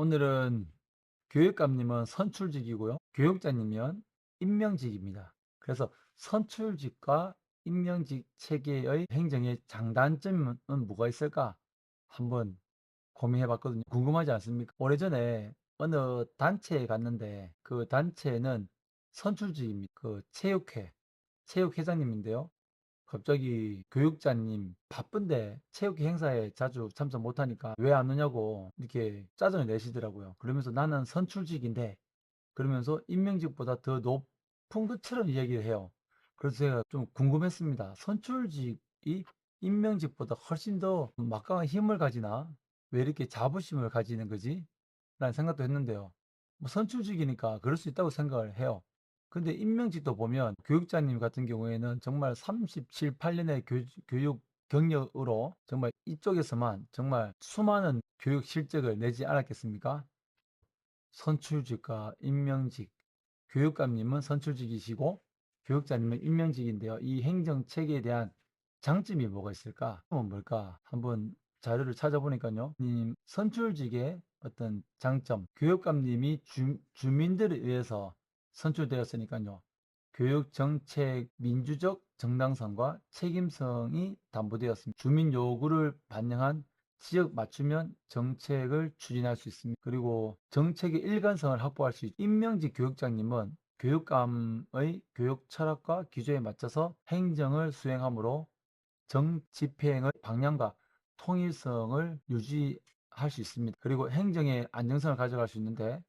오늘은 교육감님은 선출직이고요. 교육자님은 임명직입니다. 그래서 선출직과 임명직 체계의 행정의 장단점은 뭐가 있을까? 한번 고민해 봤거든요. 궁금하지 않습니까? 오래전에 어느 단체에 갔는데 그 단체는 선출직입니다. 그 체육회, 체육회장님인데요. 갑자기 교육자님 바쁜데 체육회 행사에 자주 참석 못하니까 왜 안 오냐고 이렇게 짜증을 내시더라고요. 그러면서 나는 선출직인데 그러면서 임명직보다 더 높은 것처럼 이야기를 해요. 그래서 제가 좀 궁금했습니다. 선출직이 임명직보다 훨씬 더 막강한 힘을 가지나? 왜 이렇게 자부심을 가지는 거지? 라는 생각도 했는데요. 뭐 선출직이니까 그럴 수 있다고 생각을 해요. 근데 임명직도 보면 교육자님 같은 경우에는 정말 37, 8년의 교, 교육 경력으로 정말 이쪽에서만 정말 수많은 교육 실적을 내지 않았겠습니까? 선출직과 임명직, 교육감님은 선출직이시고 교육자님은 임명직인데요. 이 행정 체계에 대한 장점이 뭐가 있을까? 뭘까? 한번 자료를 찾아보니까요. 님 선출직의 어떤 장점, 교육감님이 주, 주민들에 의해서 선출되었으니까요. 교육 정책 민주적 정당성과 책임성이 담보되었습니다. 주민 요구를 반영한 지역 맞춤형 정책을 추진할 수 있습니다. 그리고 정책의 일관성을 확보할 수 있습니다. 임명직 교육장님은 교육감의 교육 철학과 기조에 맞춰서 행정을 수행하므로 정 집행의 방향과 통일성을 유지할 수 있습니다. 그리고 행정의 안정성을 가져갈 수 있는데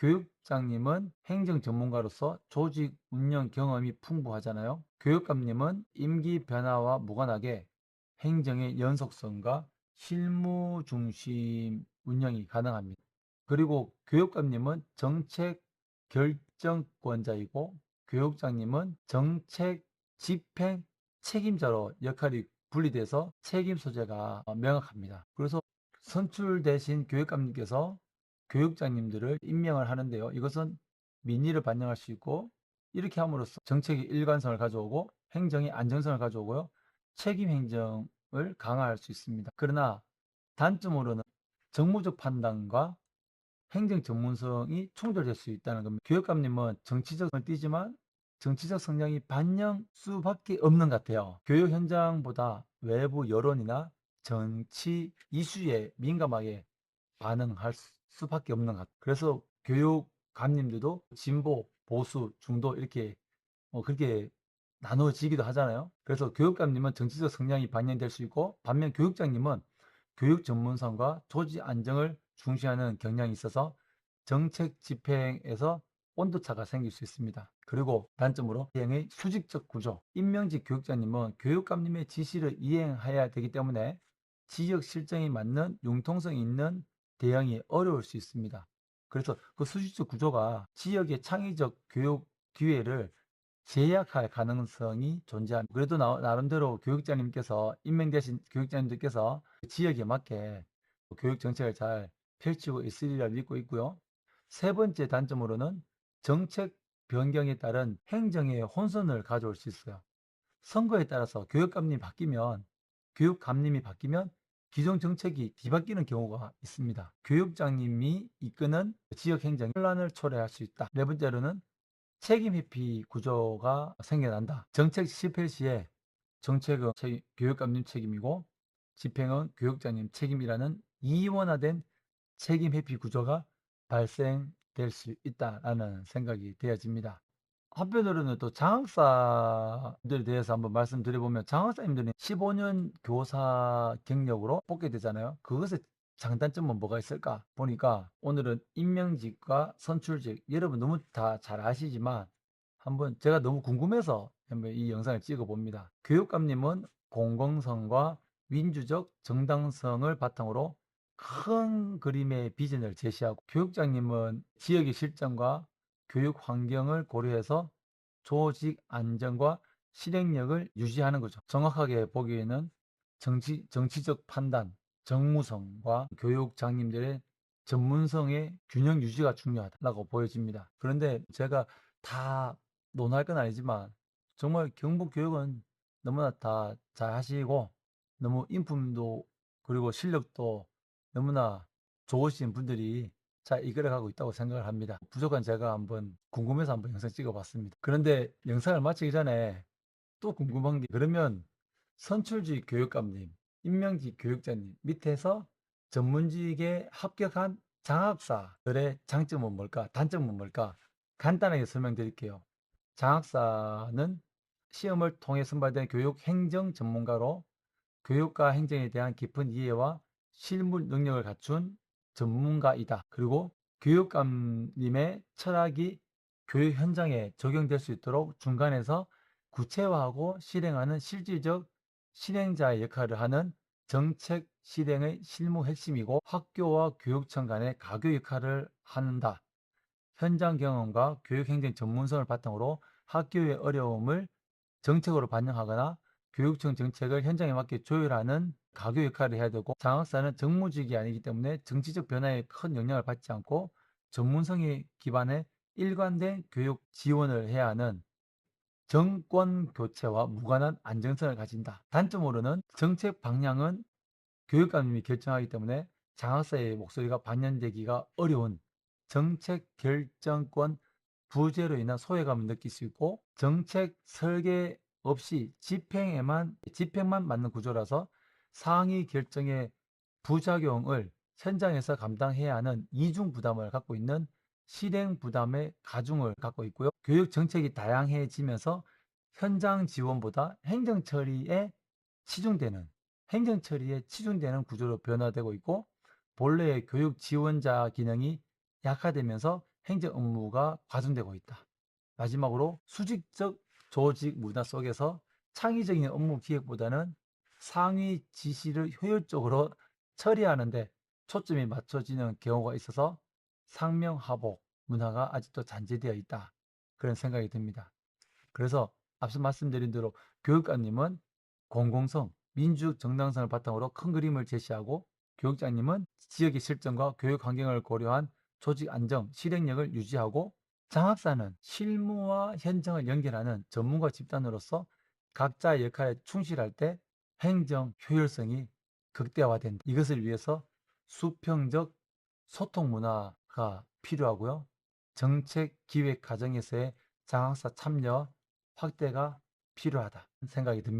교육장님은 행정 전문가로서 조직 운영 경험이 풍부하잖아요. 교육감님은 임기 변화와 무관하게 행정의 연속성과 실무 중심 운영이 가능합니다. 그리고 교육감님은 정책 결정권자이고 교육장님은 정책 집행 책임자로 역할이 분리돼서 책임 소재가 명확합니다. 그래서 선출되신 교육감님께서 교육장님들을 임명을 하는데요. 이것은 민의를 반영할 수 있고 이렇게 함으로써 정책의 일관성을 가져오고 행정의 안정성을 가져오고요. 책임 행정을 강화할 수 있습니다. 그러나 단점으로는 정무적 판단과 행정 전문성이 충돌될 수 있다는 겁니다. 교육감님은 정치적을 띠지만 정치적 성향이 반영 수밖에 없는 것 같아요. 교육 현장보다 외부 여론이나 정치 이슈에 민감하게 반응할 수 밖에 없는 것 같아요. 그래서 교육감님들도 진보, 보수, 중도 이렇게 뭐 그렇게 나눠지기도 하잖아요. 그래서 교육감님은 정치적 성향이 반영될 수 있고 반면 교육장님은 교육 전문성과 조직 안정을 중시하는 경향이 있어서 정책 집행에서 온도차가 생길 수 있습니다. 그리고 단점으로 이행의 수직적 구조. 임명직 교육자님은 교육감님의 지시를 이행해야 되기 때문에 지역 실정에 맞는 융통성 있는 대응이 어려울 수 있습니다. 그래서 그 수직적 구조가 지역의 창의적 교육 기회를 제약할 가능성이 존재합니다. 그래도 나, 름대로 교육자님께서 임명되신 교육자님들께서 지역에 맞게 교육 정책을 잘 펼치고 있으리라 믿고 있고요. 세 번째 단점으로는 정책 변경에 따른 행정의 혼선을 가져올 수 있어요. 선거에 따라서 교육감님이 바뀌면 교육감님이 바뀌면 기존 정책이 뒤바뀌는 경우가 있습니다. 교육장님이 이끄는 지역 행정 혼란을 초래할 수 있다. 네 번째로는 책임 회피 구조가 생겨난다. 정책 실패 시에 정책은 교육감님 책임이고 집행은 교육장님 책임이라는 이원화된 책임 회피 구조가 발생될 수 있다라는 생각이 되어집니다. 한편으로는 또 장학사들에 대해서 한번 말씀드려보면 장학사님들이 15년 교사 경력으로 뽑게 되잖아요. 그것의 장단점은 뭐가 있을까 보니까 오늘은 임명직과 선출직 여러분 너무 다 잘 아시지만 한번 제가 너무 궁금해서 한번 이 영상을 찍어 봅니다. 교육감님은 공공성과 민주적 정당성을 바탕으로 큰 그림의 비전을 제시하고 교육장님은 지역의 실정과 교육 환경을 고려해서 조직 안정과 실행력을 유지하는 거죠. 정확하게 보기에는 정치, 정치적 판단, 정무성과 교육 장님들의 전문성의 균형 유지가 중요하다고 보여집니다. 그런데 제가 다 논할 건 아니지만 정말 경북 교육은 너무나 다 잘 하시고 너무 인품도 그리고 실력도 너무나 좋으신 분들이 잘 이끌어가고 있다고 생각을 합니다. 부족한 제가 한번 궁금해서 한번 영상 찍어봤습니다. 그런데 영상을 마치기 전에 또 궁금한 게 그러면 선출직 교육감님, 임명직 교육자님 밑에서 전문직에 합격한 장학사들의 장점은 뭘까? 단점은 뭘까? 간단하게 설명드릴게요. 장학사는 시험을 통해 선발된 교육 행정 전문가로 교육과 행정에 대한 깊은 이해와 실무 능력을 갖춘 전문가이다. 그리고 교육감님의 철학이 교육 현장에 적용될 수 있도록 중간에서 구체화하고 실행하는 실질적 실행자의 역할을 하는 정책 실행의 실무 핵심이고 학교와 교육청 간의 가교 역할을 한다. 현장 경험과 교육행정 전문성을 바탕으로 학교의 어려움을 정책으로 반영하거나 교육청 정책을 현장에 맞게 조율하는 가교 역할을 해야 되고 장학사는 정무직이 아니기 때문에 정치적 변화에 큰 영향을 받지 않고 전문성에 기반해 일관된 교육 지원을 해야 하는 정권 교체와 무관한 안정성을 가진다. 단점으로는 정책 방향은 교육감님이 결정하기 때문에 장학사의 목소리가 반영되기가 어려운 정책 결정권 부재로 인한 소외감을 느낄 수 있고 정책 설계 없이 집행에만 집행만 맞는 구조라서 상위 결정의 부작용을 현장에서 감당해야 하는 이중 부담을 갖고 있는 실행 부담의 가중을 갖고 있고요. 교육 정책이 다양해지면서 현장 지원보다 행정 처리에 치중되는 행정 처리에 치중되는 구조로 변화되고 있고 본래의 교육 지원자 기능이 약화되면서 행정 업무가 과중되고 있다. 마지막으로 수직적 조직 문화 속에서 창의적인 업무 기획보다는 상위 지시를 효율적으로 처리하는데 초점이 맞춰지는 경우가 있어서 상명하복 문화가 아직도 잔재되어 있다. 그런 생각이 듭니다. 그래서 앞서 말씀드린 대로 교육감님은 공공성, 민주적 정당성을 바탕으로 큰 그림을 제시하고 교육장님은 지역의 실정과 교육 환경을 고려한 조직 안정, 실행력을 유지하고 장학사는 실무와 현장을 연결하는 전문가 집단으로서 각자의 역할에 충실할 때 행정 효율성이 극대화된다. 이것을 위해서 수평적 소통 문화가 필요하고요. 정책 기획 과정에서의 장학사 참여 확대가 필요하다 생각이 듭니다.